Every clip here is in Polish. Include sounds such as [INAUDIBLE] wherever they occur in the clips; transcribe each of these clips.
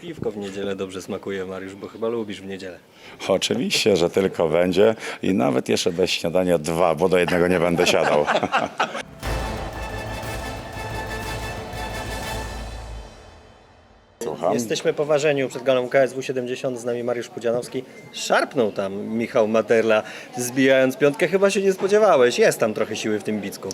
piwko w niedzielę dobrze smakuje, Mariusz, bo chyba lubisz w niedzielę. Oczywiście, że tylko będzie i nawet jeszcze bez śniadania dwa, bo do jednego nie będę siadał. [LAUGHS] Słucham. Jesteśmy po ważeniu przed galą KSW 70, z nami Mariusz Pudzianowski. Szarpnął tam Michał Materla, zbijając piątkę. Chyba się nie spodziewałeś. Jest tam trochę siły w tym bicku.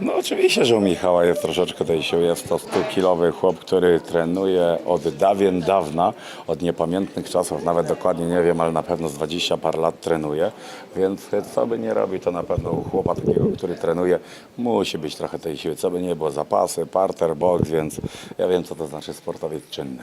No oczywiście, że u Michała jest troszeczkę tej siły. Jest to 100-kilowy chłop, który trenuje od dawien dawna, od niepamiętnych czasów, nawet dokładnie nie wiem, ale na pewno z 20 par lat trenuje. Więc co by nie robił, to na pewno u chłopa takiego, który trenuje, musi być trochę tej siły. Co by nie było, zapasy, parter, boks, więc ja wiem, co to znaczy sportowiec czynny.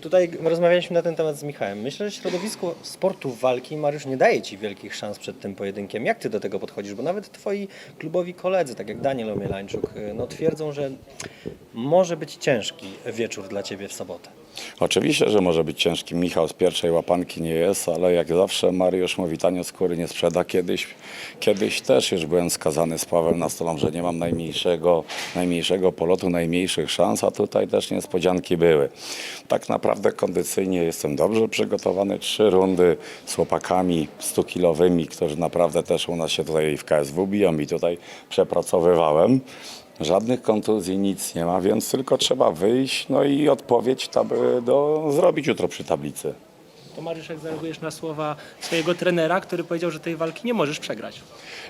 Tutaj rozmawialiśmy na ten temat z Michałem. Myślę, że środowisko sportu walki, Mariusz, nie daje Ci wielkich szans przed tym pojedynkiem. Jak Ty do tego podchodzisz? Bo nawet Twoi klubowi koledzy, tak jak Daniel Omielańczuk, no, twierdzą, że może być ciężki wieczór dla Ciebie w sobotę. Oczywiście, że może być ciężki. Michał z pierwszej łapanki nie jest, ale jak zawsze Mariusz mówi, tanio skóry nie sprzeda. Kiedyś, kiedyś też już byłem skazany z Pawłem na stolą, że nie mam najmniejszego, najmniejszego polotu, najmniejszych szans, a tutaj też niespodzianki były. Tak naprawdę kondycyjnie jestem dobrze przygotowany. Trzy rundy z chłopakami 100-kilowymi, którzy naprawdę też u nas się tutaj w KSW biją i tutaj przepracowywałem. Żadnych kontuzji, nic nie ma, więc tylko trzeba wyjść, no i odpowiedź ta by do, zrobić jutro przy tablicy. To Mariusz, jak zareagujesz na słowa swojego trenera, który powiedział, że tej walki nie możesz przegrać?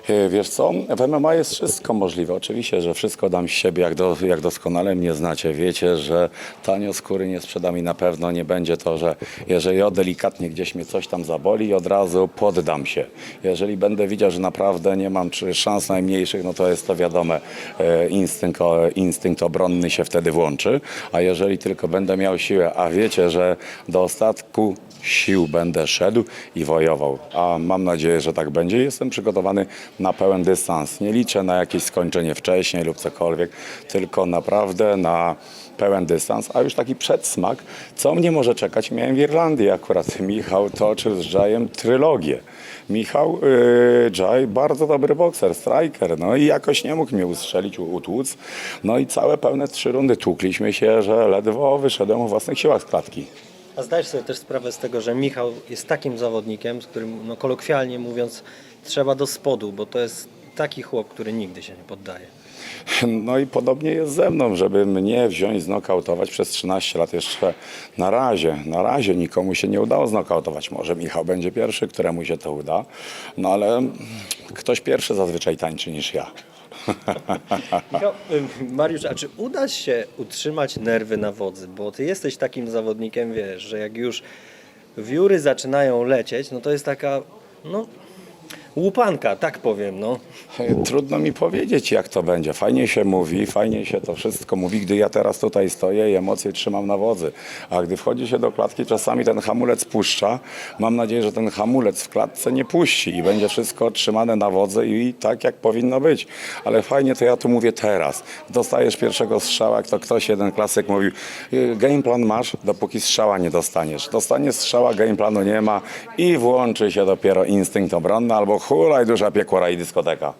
E, Wiesz co, w MMA jest wszystko możliwe. Oczywiście, że wszystko dam z siebie, jak, do, jak doskonale mnie znacie. Wiecie, że tanio skóry nie sprzedam i na pewno nie będzie to, że jeżeli o delikatnie gdzieś mnie coś tam zaboli, od razu poddam się. Jeżeli będę widział, że naprawdę nie mam czy szans najmniejszych, no to jest to wiadome, e, instynkt, instynkt obronny się wtedy włączy. A jeżeli tylko będę miał siłę, a wiecie, że do ostatku sił będę szedł i wojował. A mam nadzieję, że tak będzie. Jestem przygotowany na pełen dystans. Nie liczę na jakieś skończenie wcześniej lub cokolwiek, tylko naprawdę na pełen dystans, a już taki przedsmak, co mnie może czekać, miałem w Irlandii akurat. [LAUGHS] Michał toczył z Jajem trylogię. Michał yy, bardzo dobry bokser, striker, no i jakoś nie mógł mnie ustrzelić, utłuc. No i całe pełne trzy rundy tłukliśmy się, że ledwo wyszedłem o własnych siłach z klatki. A zdajesz sobie też sprawę z tego, że Michał jest takim zawodnikiem, z którym, no, kolokwialnie mówiąc, trzeba do spodu, bo to jest taki chłop, który nigdy się nie poddaje. No i podobnie jest ze mną, żeby mnie wziąć, znokautować przez 13 lat jeszcze na razie. Na razie nikomu się nie udało znokautować. Może Michał będzie pierwszy, któremu się to uda, no ale ktoś pierwszy zazwyczaj tańczy niż ja. [LAUGHS] Ym, Mariusz, a czy uda się utrzymać nerwy na wodzy? Bo ty jesteś takim zawodnikiem, wiesz, że jak już wióry zaczynają lecieć, no to jest taka, no, łupanka, tak powiem, no. Trudno mi powiedzieć, jak to będzie. Fajnie się mówi, fajnie się to wszystko mówi, gdy ja teraz tutaj stoję i emocje trzymam na wodzy. A gdy wchodzi się do klatki, czasami ten hamulec puszcza. Mam nadzieję, że ten hamulec w klatce nie puści i będzie wszystko trzymane na wodze i tak, jak powinno być. Ale fajnie to ja tu mówię teraz. Dostajesz pierwszego strzała, to ktoś, jeden klasyk mówił, "Y, game plan masz, dopóki strzała nie dostaniesz. Dostaniesz strzała, game planu nie ma i włączy się dopiero instynkt obronny albo hulaj duża piekłora i dyskoteka.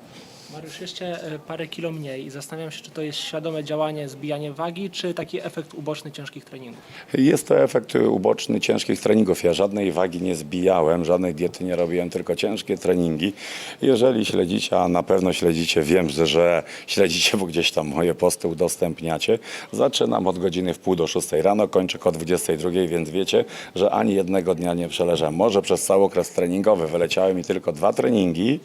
Mariusz, jeszcze e, parę kilo mniej i zastanawiam się, czy to jest świadome działanie, zbijanie wagi, czy taki efekt uboczny ciężkich treningów. Jest to efekt uboczny ciężkich treningów. Ja żadnej wagi nie zbijałem, żadnej diety nie robiłem, tylko ciężkie treningi. Jeżeli śledzicie, a na pewno śledzicie, wiem, że, śledzicie, bo gdzieś tam moje posty udostępniacie. Zaczynam od godziny w pół do szóstej rano, kończę o 22, więc wiecie, że ani jednego dnia nie przeleżałem. Może przez cały okres treningowy wyleciały mi tylko dwa treningi,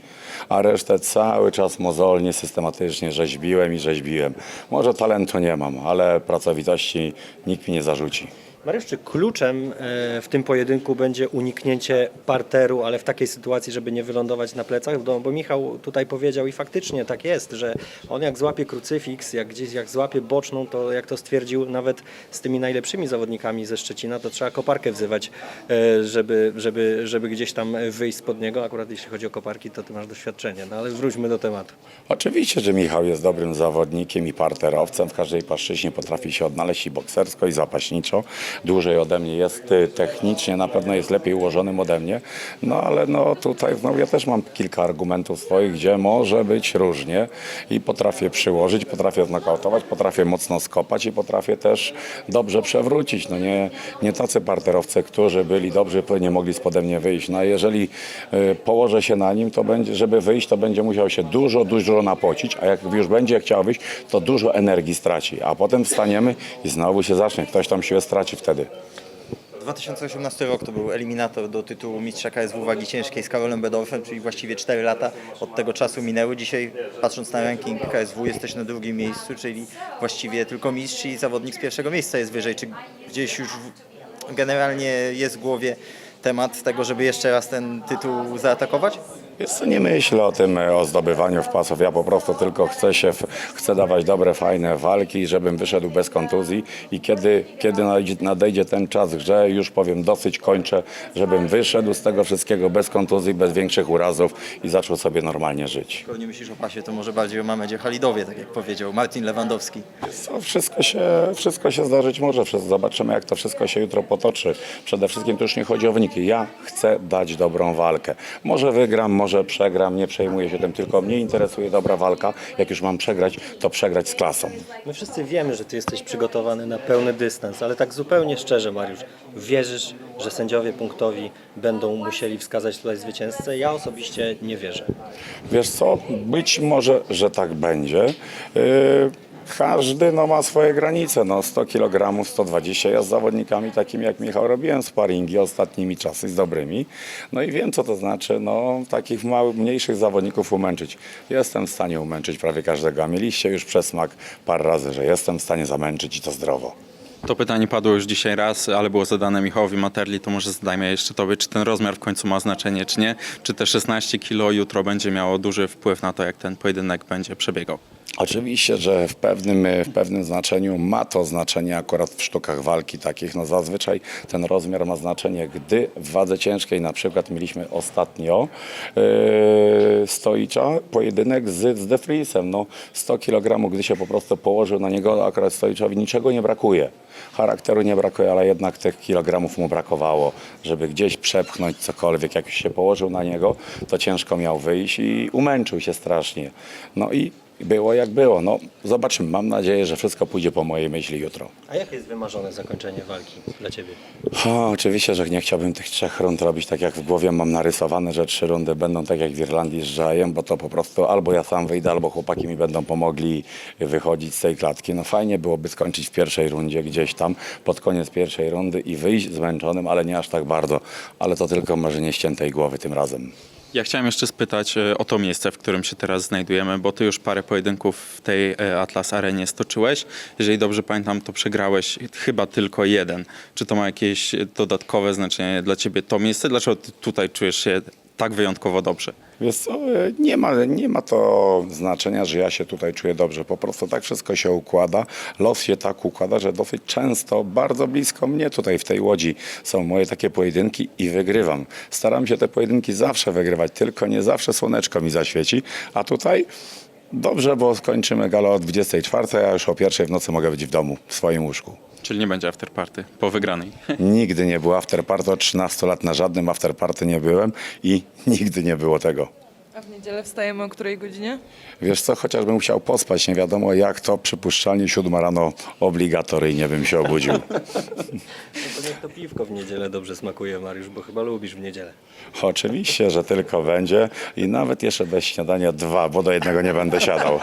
a resztę cały czas mozolnie, systematycznie rzeźbiłem i rzeźbiłem. Może talentu nie mam, ale pracowitości nikt mi nie zarzuci. Mariusz, czy kluczem e, w tym pojedynku będzie uniknięcie parteru, ale w takiej sytuacji, żeby nie wylądować na plecach? Bo, Michał tutaj powiedział i faktycznie tak jest, że on jak złapie krucyfiks, jak gdzieś jak złapie boczną, to jak to stwierdził nawet z tymi najlepszymi zawodnikami ze Szczecina, to trzeba koparkę wzywać, e, żeby, żeby, żeby gdzieś tam wyjść spod niego. Akurat jeśli chodzi o koparki, to ty masz doświadczenie, no ale wróćmy do tematu. Oczywiście, że Michał jest dobrym zawodnikiem i parterowcem. W każdej płaszczyźnie potrafi się odnaleźć i boksersko, i zapaśniczo. Dłużej ode mnie, jest y, technicznie, na pewno jest lepiej ułożonym ode mnie, no ale no tutaj znowu ja też mam kilka argumentów swoich, gdzie może być różnie i potrafię przyłożyć, potrafię znokautować, potrafię mocno skopać i potrafię też dobrze przewrócić. No nie, nie tacy parterowcy, którzy byli dobrzy, nie mogli spode mnie wyjść. No a jeżeli y, położę się na nim, to będzie, żeby wyjść, to będzie musiał się dużo, dużo napocić, a jak już będzie chciał wyjść, to dużo energii straci, a potem wstaniemy i znowu się zacznie. Ktoś tam siłę straci wtedy. 2018 rok to był eliminator do tytułu mistrza KSW wagi ciężkiej z Karolem Bedorfem, czyli właściwie 4 lata od tego czasu minęły. Dzisiaj patrząc na ranking KSW jesteś na drugim miejscu, czyli właściwie tylko mistrz i zawodnik z pierwszego miejsca jest wyżej. Czy gdzieś już generalnie jest w głowie temat tego, żeby jeszcze raz ten tytuł zaatakować? Wiesz co, nie myślę o tym, e, o zdobywaniu wpasów. Ja po prostu tylko chcę się, chcę dawać dobre, fajne walki, żebym wyszedł bez kontuzji i kiedy, kiedy nadejdzie, nadejdzie ten czas, że już powiem dosyć, kończę, żebym wyszedł z tego wszystkiego bez kontuzji, bez większych urazów i zaczął sobie normalnie żyć. Skoro nie myślisz o pasie, to może bardziej o Mamedzie Halidowie, tak jak powiedział Martin Lewandowski. Co, wszystko, się, wszystko się zdarzyć może. Zobaczymy, jak to wszystko się jutro potoczy. Przede wszystkim to już nie chodzi o wyniki. Ja chcę dać dobrą walkę. Może wygram, może przegram, nie przejmuję się tym, tylko mnie interesuje dobra walka. Jak już mam przegrać, to przegrać z klasą. My wszyscy wiemy, że ty jesteś przygotowany na pełny dystans, ale tak zupełnie szczerze, Mariusz, wierzysz, że sędziowie punktowi będą musieli wskazać tutaj zwycięzcę? Ja osobiście nie wierzę. Wiesz co, być może, że tak będzie. Yy, każdy no, ma swoje granice. No, 100 kg, 120. Ja z zawodnikami takimi jak Michał robiłem sparingi ostatnimi czasy z dobrymi. No i wiem, co to znaczy no, takich małych, mniejszych zawodników umęczyć. Jestem w stanie umęczyć prawie każdego. A mieliście już przesmak parę razy, że jestem w stanie zamęczyć i to zdrowo. To pytanie padło już dzisiaj raz, ale było zadane Michałowi Materli, to może zadajmy jeszcze tobie, czy ten rozmiar w końcu ma znaczenie, czy nie? Czy te 16 kilo jutro będzie miało duży wpływ na to, jak ten pojedynek będzie przebiegał? Oczywiście, że w pewnym, w pewnym znaczeniu ma to znaczenie akurat w sztukach walki takich. No zazwyczaj ten rozmiar ma znaczenie, gdy w wadze ciężkiej na przykład mieliśmy ostatnio yy, Stoicza pojedynek z, z Defrisem. No 100 kg, gdy się po prostu położył na niego, akurat Stoiczowi niczego nie brakuje. Charakteru nie brakuje, ale jednak tych kilogramów mu brakowało, żeby gdzieś przepchnąć cokolwiek. Jak już się położył na niego, to ciężko miał wyjść i umęczył się strasznie. No i było jak było. No, zobaczymy. Mam nadzieję, że wszystko pójdzie po mojej myśli jutro. A jakie jest wymarzone zakończenie walki dla ciebie? O, oczywiście, że nie chciałbym tych trzech rund robić tak jak w głowie mam narysowane, że trzy rundy będą tak jak w Irlandii z Żajem, bo to po prostu albo ja sam wyjdę, albo chłopaki mi będą pomogli wychodzić z tej klatki. No fajnie byłoby skończyć w pierwszej rundzie gdzieś tam, pod koniec pierwszej rundy i wyjść zmęczonym, ale nie aż tak bardzo. Ale to tylko może nie ściętej głowy tym razem. Ja chciałem jeszcze spytać e, o to miejsce, w którym się teraz znajdujemy, bo ty już parę pojedynków w tej e, Atlas Arenie stoczyłeś. Jeżeli dobrze pamiętam, to przegrałeś chyba tylko jeden. Czy to ma jakieś dodatkowe znaczenie dla ciebie to miejsce? Dlaczego ty tutaj czujesz się tak wyjątkowo dobrze? Wiesz co, e, nie ma, nie ma to znaczenia, że ja się tutaj czuję dobrze. Po prostu tak wszystko się układa. Los się tak układa, że dosyć często, bardzo blisko mnie tutaj w tej łodzi są moje takie pojedynki i wygrywam. Staram się te pojedynki zawsze wygrywać, tylko nie zawsze słoneczko mi zaświeci. A tutaj dobrze, bo skończymy galę o 24, a już o pierwszej w nocy mogę być w domu, w swoim łóżku. Czyli nie będzie afterparty po wygranej. [LAUGHS] Nigdy nie było afterparty, od 13 lat na żadnym afterparty nie byłem i [LAUGHS] nigdy nie było tego. A w niedzielę wstajemy o której godzinie? Wiesz co, chociażbym chciał pospać, nie wiadomo jak to, przypuszczalnie siódma rano obligatoryjnie bym się obudził. [LAUGHS] No to niech to piwko w niedzielę dobrze smakuje, Mariusz, bo chyba lubisz w niedzielę. Oczywiście, że tylko będzie i nawet jeszcze bez śniadania dwa, bo do jednego nie będę siadał.